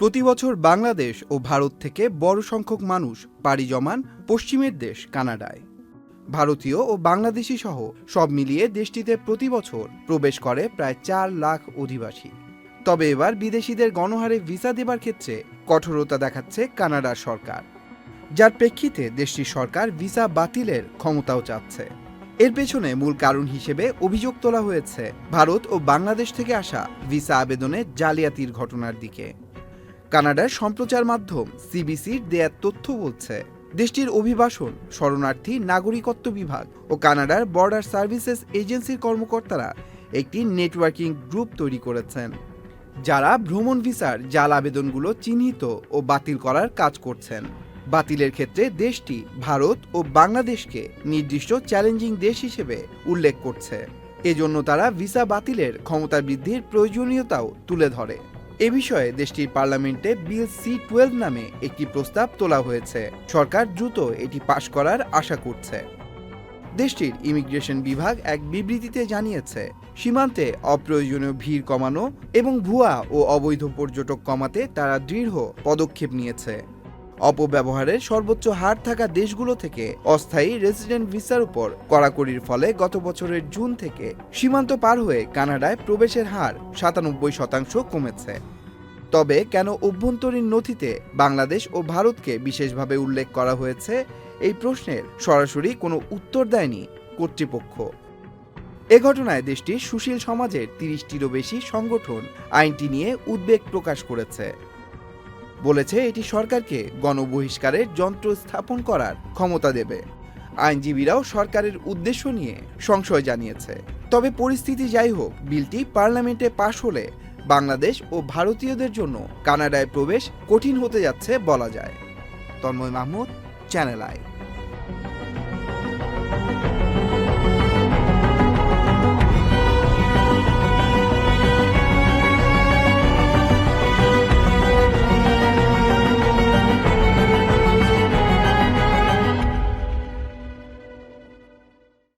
প্রতি বছর বাংলাদেশ ও ভারত থেকে বড় সংখ্যক মানুষ পাড়ি জমান পশ্চিমের দেশ কানাডায়। ভারতীয় ও বাংলাদেশি সহ সব মিলিয়ে দেশটিতে প্রতি বছর প্রবেশ করে প্রায় চার লাখ অধিবাসী। তবে এবার বিদেশিদের গণহারে ভিসা দেবার ক্ষেত্রে কঠোরতা দেখাচ্ছে কানাডার সরকার। যার প্রেক্ষিতে দেশটির সরকার ভিসা বাতিলের ক্ষমতাও চাচ্ছে। এর পেছনে মূল কারণ হিসেবে অভিযোগ তোলা হয়েছে, ভারত ও বাংলাদেশ থেকে আসা ভিসা আবেদনে জালিয়াতির ঘটনার দিকে। কানাডার সম্প্রচার মাধ্যম সিবিসির দেয়া তথ্য বলছে, দেশটির অভিবাসন, শরণার্থী, নাগরিকত্ব বিভাগ ও কানাডার বর্ডার সার্ভিসেস এজেন্সির কর্মকর্তারা একটি নেটওয়ার্কিং গ্রুপ তৈরি করেছেন, যারা ভ্রমণ ভিসার জাল আবেদনগুলো চিহ্নিত ও বাতিল করার কাজ করছেন। বাতিলের ক্ষেত্রে দেশটি ভারত ও বাংলাদেশকে নির্দিষ্ট চ্যালেঞ্জিং দেশ হিসেবে উল্লেখ করছে। এজন্য তারা ভিসা বাতিলের ক্ষমতা বৃদ্ধির প্রয়োজনীয়তাও তুলে ধরে। এ বিষয়ে দেশটির পার্লামেন্টে বিল সি টুয়েলভ নামে একটি প্রস্তাব তোলা হয়েছে। সরকার দ্রুত এটি পাশ করার আশা করছে। দেশটির ইমিগ্রেশন বিভাগ এক বিবৃতিতে জানিয়েছে, সীমান্তে অপ্রয়োজনীয় ভিড় কমানো এবং ভুয়া ও অবৈধ পর্যটক কমাতে তারা দৃঢ় পদক্ষেপ নিয়েছে। অপব্যবহারের সর্বোচ্চ হার থাকা দেশগুলো থেকে অস্থায়ী রেসিডেন্ট ভিসার উপর কড়াকড়ির ফলে গত বছরের জুন থেকে সীমান্ত পার হয়ে কানাডায় প্রবেশের হার সাতানব্বই শতাংশ কমেছে। তবে কেন অভ্যন্তরীণ নথিতে বাংলাদেশ ও ভারতকে বিশেষভাবে উল্লেখ করা হয়েছে, এই প্রশ্নের সরাসরি কোনো উত্তর দেয়নি কর্তৃপক্ষ। এ ঘটনায় দেশটির সুশীল সমাজের তিরিশটিরও বেশি সংগঠন আইনটি নিয়ে উদ্বেগ প্রকাশ করেছে। বলেছে এটি সরকারকে গণবহিষ্কারের যন্ত্র স্থাপন করার ক্ষমতা দেবে। আইনজীবীরাও সরকারের উদ্দেশ্য নিয়ে সংশয় জানিয়েছে। তবে পরিস্থিতি যাই হোক, বিলটি পার্লামেন্টে পাশ হলে বাংলাদেশ ও ভারতীয়দের জন্য কানাডায় প্রবেশ কঠিন হতে যাচ্ছে বলা যায়। Tanmoy Mahmud, channel I.